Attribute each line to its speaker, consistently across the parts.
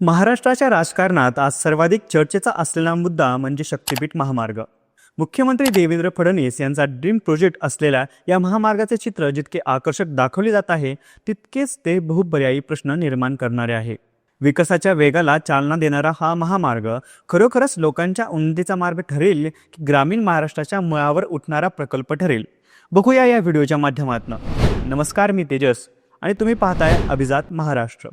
Speaker 1: महाराष्ट्राच्या राजकारणात आज सर्वाधिक चर्चेचा असलेला मुद्दा म्हणजे शक्तीपीठ महामार्ग. मुख्यमंत्री देवेंद्र फडणवीस यांचा ड्रीम प्रोजेक्ट असलेल्या या महामार्गाचे चित्र जितके आकर्षक दाखवले जात आहे तितकेच ते बहुपर्यायी प्रश्न निर्माण करणारे आहे. विकासाच्या वेगाला चालना देणारा हा महामार्ग खरोखरच लोकांच्या उन्नतीचा मार्ग ठरेल की ग्रामीण महाराष्ट्राच्या मुळावर उठणारा प्रकल्प ठरेल? बघूया या व्हिडिओच्या माध्यमातून. नमस्कार मी तेजस आणि तुम्ही पाहताय अभिजात महाराष्ट्र.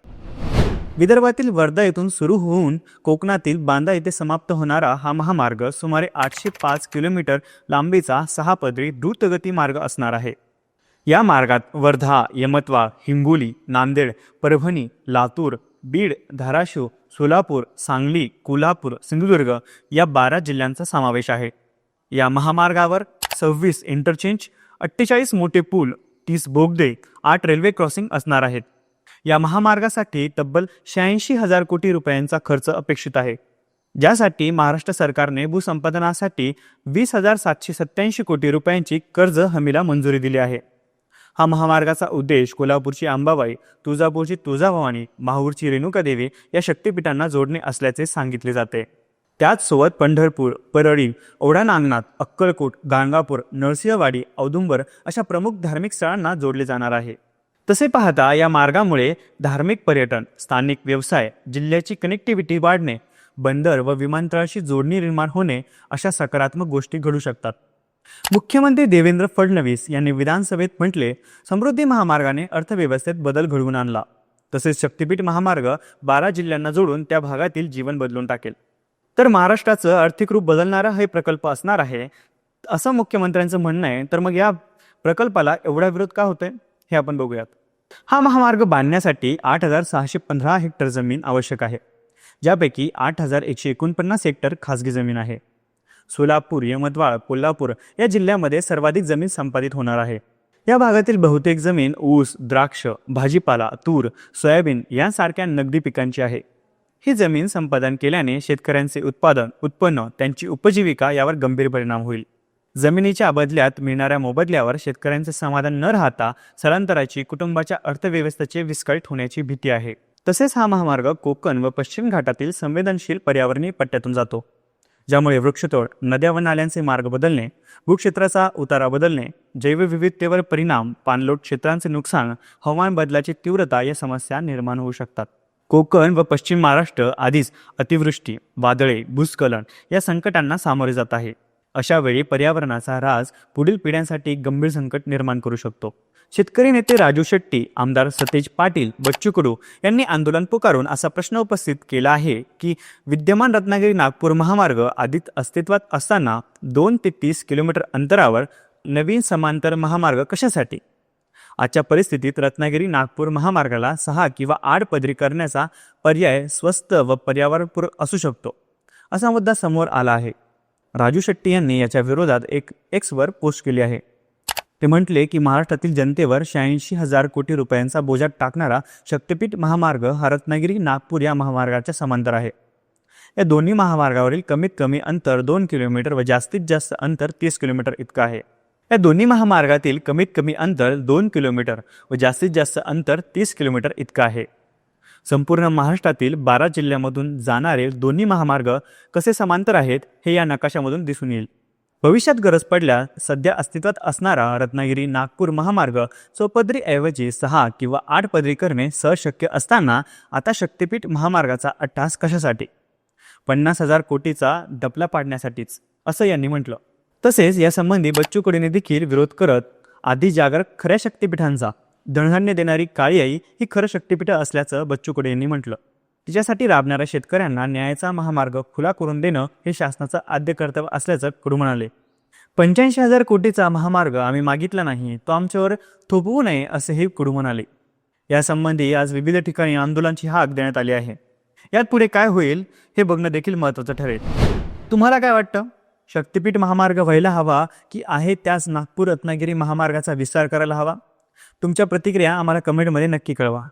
Speaker 1: विदर्भातील वर्धा येथून सुरू होऊन कोकणातील बांदा येथे समाप्त होणारा हा महामार्ग सुमारे आठशे पाच किलोमीटर लांबीचा सहा पदरी द्रुतगती मार्ग असणार आहे. या मार्गात वर्धा यमतवा हिंगोली नांदेड परभणी लातूर बीड धाराशिव सोलापूर सांगली कोल्हापूर सिंधुदुर्ग या बारा जिल्ह्यांचा समावेश आहे. या महामार्गावर सव्वीस इंटरचेंज अठ्ठेचाळीस मोठे पूल तीस बोगदे आठ रेल्वे क्रॉसिंग असणार आहेत. या महामार्गासाठी तब्बल शहाऐंशी हजार कोटी रुपयांचा खर्च अपेक्षित आहे. ज्यासाठी महाराष्ट्र सरकारने भूसंपादनासाठी वीस हजार सातशे सत्याऐंशी कोटी रुपयांची कर्ज हमीला मंजुरी दिली आहे. हा महामार्गाचा उद्देश कोल्हापूरची अंबाबाई तुळजापूरची तुळजाभवानी माहूरची रेणुका देवी या शक्तिपीठांना जोडणे असल्याचे सांगितले जाते. त्याचसोबत पंढरपूर परळी ओढा नागनाथ अक्कलकोट गाणगापूर नरसिंहवाडी औदुंबर अशा प्रमुख धार्मिक स्थळांना जोडले जाणार आहे. तसे पाहता या मार्गामुळे धार्मिक पर्यटन स्थानिक व्यवसाय जिल्ह्याची कनेक्टिव्हिटी वाढणे बंदर व विमानतळाशी जोडणी निर्माण होणे अशा सकारात्मक गोष्टी घडू शकतात. मुख्यमंत्री देवेंद्र फडणवीस यांनी विधानसभेत म्हटले समृद्धी महामार्गाने अर्थव्यवस्थेत बदल घडवून आणला. तसेच शक्तीपीठ महामार्ग बारा जिल्ह्यांना जोडून त्या भागातील जीवन बदलून टाकेल. तर महाराष्ट्राचं आर्थिक रूप बदलणारा हे प्रकल्प असणार आहे असं मुख्यमंत्र्यांचं म्हणणं आहे. तर मग या प्रकल्पाला एवढा विरोध का होतोय? हे आपण बघूयात. हा महामार्ग बांधण्यासाठी आठ हजार सहाशे पंधरा हेक्टर जमीन आवश्यक आहे ज्यापैकी आठ हजार एकशे एकोणपन्नास हेक्टर खासगी जमीन आहे. सोलापूर यमतवाळ कोल्हापूर या जिल्ह्यामध्ये सर्वाधिक जमीन संपादित होणार आहे. या भागातील बहुतेक जमीन ऊस द्राक्ष भाजीपाला तूर सोयाबीन यांसारख्या नगदी पिकांची आहे. ही जमीन संपादन केल्याने शेतकऱ्यांचे उत्पादन उत्पन्न त्यांची उपजीविका यावर गंभीर परिणाम होईल. जमिनीच्या बदल्यात मिळणाऱ्या मोबदल्यावर शेतकऱ्यांचे समाधान न राहता स्थलांतराची कुटुंबाच्या अर्थव्यवस्थेचे विस्कळीत होण्याची भीती आहे. तसेच हा महामार्ग कोकण व पश्चिम घाटातील संवेदनशील पर्यावरणीय पट्ट्यातून जातो ज्यामुळे वृक्षतोड नद्या व नाल्यांचे मार्ग बदलणे भूक्षेत्राचा उतारा बदलणे जैवविविधतेवर परिणाम पाणलोट क्षेत्रांचे नुकसान हवामान बदलाची तीव्रता या समस्या निर्माण होऊ शकतात. कोकण व पश्चिम महाराष्ट्र आधीच अतिवृष्टी वादळे भूस्खलन या संकटांना सामोरे जात आहे. अशा वेळी पर्यावरणाचा राज पुढील पिढ्यांसाठी गंभीर संकट निर्माण करू शकतो. शेतकरी नेते राजू शेट्टी आमदार सतेज पाटील बच्चू कडू यांनी आंदोलन पुकारून असा प्रश्न उपस्थित केला आहे की विद्यमान रत्नागिरी नागपूर महामार्ग आधीच अस्तित्वात असताना दोन ते तीस किलोमीटर अंतरावर नवीन समांतर महामार्ग कशासाठी? आजच्या परिस्थितीत रत्नागिरी नागपूर महामार्गाला सहा किंवा आठ पदरी करण्याचा पर्याय स्वस्त व पर्यावरणपूरक असू शकतो असा मुद्दा समोर आला आहे. राजू शेट्टी यांनी याच्या विरोधात एक एक्सवर पोस्ट केली आहे. ते म्हटले की महाराष्ट्रातील जनतेवर शहाऐंशी हजार कोटी रुपयांचा बोजा टाकणारा शक्तिपीठ महामार्ग हा रत्नागिरी नागपूर या महामार्गाच्या समांतर आहे. या दोन्ही महामार्गावरील कमीत कमी अंतर दोन किलोमीटर व जास्तीत जास्त अंतर तीस किलोमीटर इतकं आहे. या दोन्ही महामार्गातील कमीत कमी अंतर दोन किलोमीटर व जास्तीत जास्त अंतर तीस किलोमीटर इतकं आहे. संपूर्ण महाराष्ट्रातील बारा जिल्ह्यामधून जाणारे दोन्ही महामार्ग कसे समांतर आहेत हे या नकाशामधून दिसून येईल. भविष्यात गरज पडल्या सध्या अस्तित्वात असणारा रत्नागिरी नागपूर महामार्ग चौपदरीऐवजी सहा किंवा आठ पदरी करणे सहशक्य असताना आता शक्तिपीठ महामार्गाचा अट्टास कशासाठी? पन्नास हजार कोटीचा डपला पाडण्यासाठीच असं यांनी म्हटलं. तसेच यासंबंधी बच्चू कडूने देखील विरोध करत आधी जागर खऱ्या शक्तिपीठांचा धनधान्य देणारी काळी आई ही खरं शक्तिपीठ असल्याचं बच्चू कडू यांनी म्हटलं. तिच्यासाठी राबणाऱ्या शेतकऱ्यांना न्यायाचा महामार्ग खुला करून देणं हे शासनाचं आद्य कर्तव्य असल्याचं कडू म्हणाले. पंच्याऐंशी हजार कोटीचा महामार्ग आम्ही मागितला नाही तो आमच्यावर थोपवू नये असेही कडू म्हणाले. यासंबंधी आज विविध ठिकाणी आंदोलनाची हाक देण्यात आली आहे. यात पुढे काय होईल हे बघणं देखील महत्त्वाचं ठरेल. तुम्हाला काय वाटतं? शक्तिपीठ महामार्ग व्हायला हवा की आहे त्याच नागपूर रत्नागिरी महामार्गाचा विस्तार करायला हवा? तुमच्या प्रतिक्रिया आम्हाला कमेंटमध्ये नक्की कळवा.